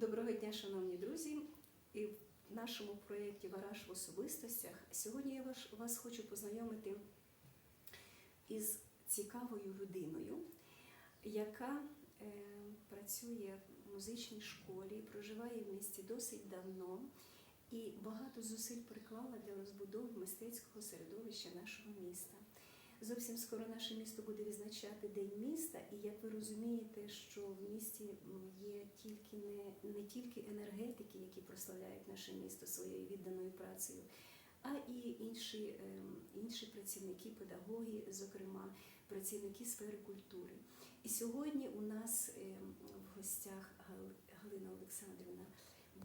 Доброго дня, шановні друзі! І в нашому проєкті Вараж в особистостях сьогодні я вас, вас хочу познайомити із цікавою людиною, яка е, працює в музичній школі, проживає в місті досить давно і багато зусиль приклала для розбудови мистецького середовища нашого міста. Зовсім скоро наше місто буде відзначати День міста, і як ви розумієте, що в місті є тільки не, не тільки енергетики, які прославляють наше місто своєю відданою працею, а і інші, ем, інші працівники, педагоги, зокрема працівники сфери культури. І сьогодні у нас ем, в гостях Галина Олександрівна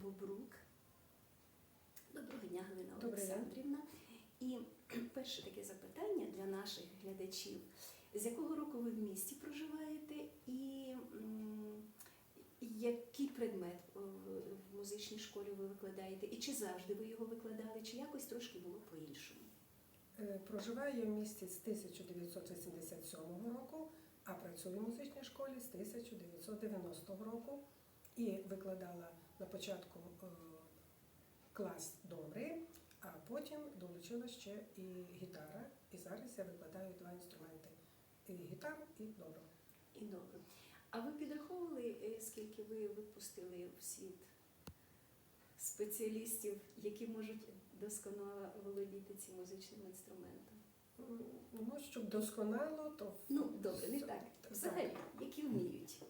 Бобрук. Доброго дня, Галина день. Олександрівна. І перше таке запитання для наших глядачів: з якого року ви в місті проживаєте, і який предмет е, в музичній школі ви викладаєте, і чи завжди ви його викладали, чи якось трошки було по-іншому? Е, Проживаю я в місті з 1987 року, а працюю в музичній школі з 1990 року. І викладала на початку е, клас добрий, а потім долучила ще і гітара. І зараз я викладаю два інструменти і гітару і добру. І добре. А ви підраховували, е, скільки ви випустили в світ спеціалістів, які можуть досконало володіти цим музичним інструментом? Ну, щоб досконало, то Ну, добре, не так. Взагалі, які вміють?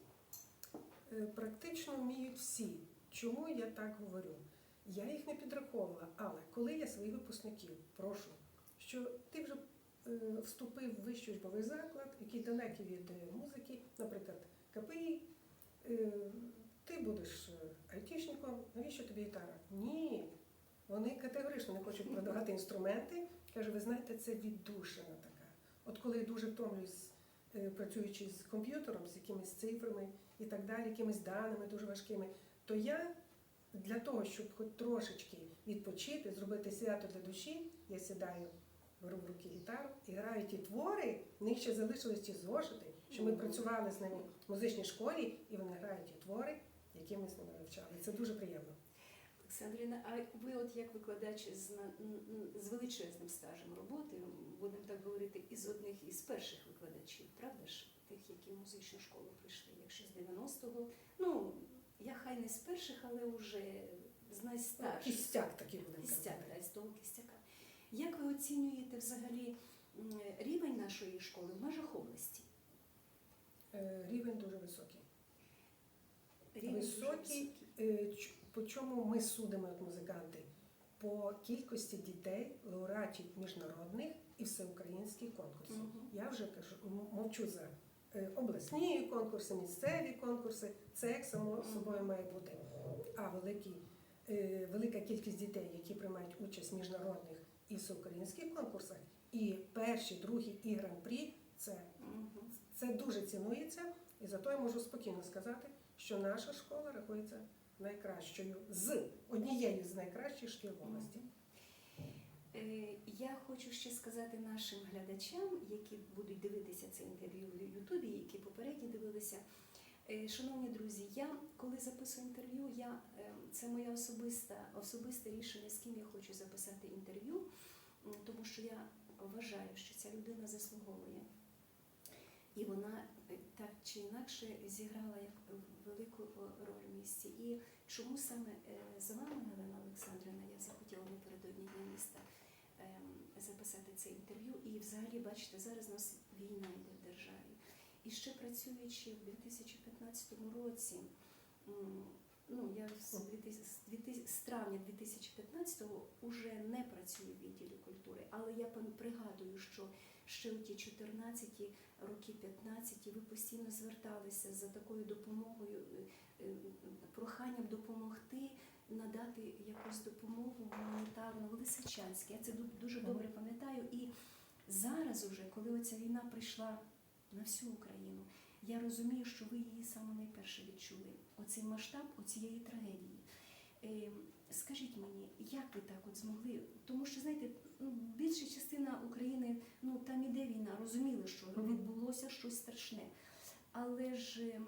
Е, Практично вміють всі. Чому я так говорю? Я їх не підраховувала, але коли я своїх випускників прошу, що ти вже е, вступив в вищий учбовий заклад, який далекий від е, музики, наприклад, КПІ, е, ти будеш айтішником, навіщо тобі гітара? Ні. Вони категорично не хочуть продавати інструменти. Каже, ви знаєте, це віддушина така. От коли я дуже втомлююсь, працюючи з комп'ютером, з якимись цифрами і так далі, якимись даними дуже важкими, то я для того, щоб хоч трошечки відпочити, зробити свято для душі, я сідаю, беру в руки гітару і граю ті твори, в них ще залишились ті зошити, що ми працювали з ними в музичній школі, і вони грають ті твори, які ми з ними вивчали. Це дуже приємно. Олександрівна, а ви, от як викладач з, з величезним стажем роботи, будемо так говорити, із одних із перших викладачів, правда ж, тих, які в музичну школу прийшли, якщо з 90-го, ну, я хай не з перших, але вже з найстарших. Кістяк такий будемо Кістяк, да, з того кістяка. Як ви оцінюєте взагалі рівень нашої школи в межах області? Е, Рівень дуже високий. Рівень дуже Високий, е, по чому ми судимо як музиканти? По кількості дітей, лауреатів міжнародних і всеукраїнських конкурсів. Мгм. Я вже кажу, мовчу за обласні конкурси, місцеві конкурси. Це як само собою має бути. А великі, е, велика кількість дітей, які приймають участь в міжнародних і всеукраїнських конкурсах, і перші, другі, і гран-прі це це дуже цінується, і зато я можу спокійно сказати, що наша школа рахується найкращою з однією з найкращих шкіл області. Е, Я хочу ще сказати нашим глядачам, які будуть дивитися це інтерв'ю в Ютубі, які попередні дивилися. Е, Шановні друзі, я коли записую інтерв'ю, я, е, це моє особисте, особисте рішення, з ким я хочу записати інтерв'ю, тому що я вважаю, що ця людина заслуговує. І вона так чи інакше зіграла велику роль в місті. І чому саме з вами, Галина Олександрівна, я захотіла напередодні Дня міста ем, записати це інтерв'ю. І взагалі, бачите, зараз у нас війна йде в державі. І ще працюючи в 2015 році, ну я з, 2000 з травня 2015-го вже не працюю в відділі культури, але я пригадую, що ще у ті 14 роки 15 ви постійно зверталися за такою допомогою, е, е, проханням надати якусь допомогу гуманітарну в Лисичанській. Я це дуже добре пам'ятаю. І зараз, уже, коли оця війна прийшла на всю Україну, я розумію, що ви її саме найперше відчули. Оцей масштаб оцієї трагедії. Е, Скажіть мені, як ви так от змогли? Тому що знаєте, ну більша частина України, ну там іде війна, розуміли, що відбулося щось страшне. Але ж е,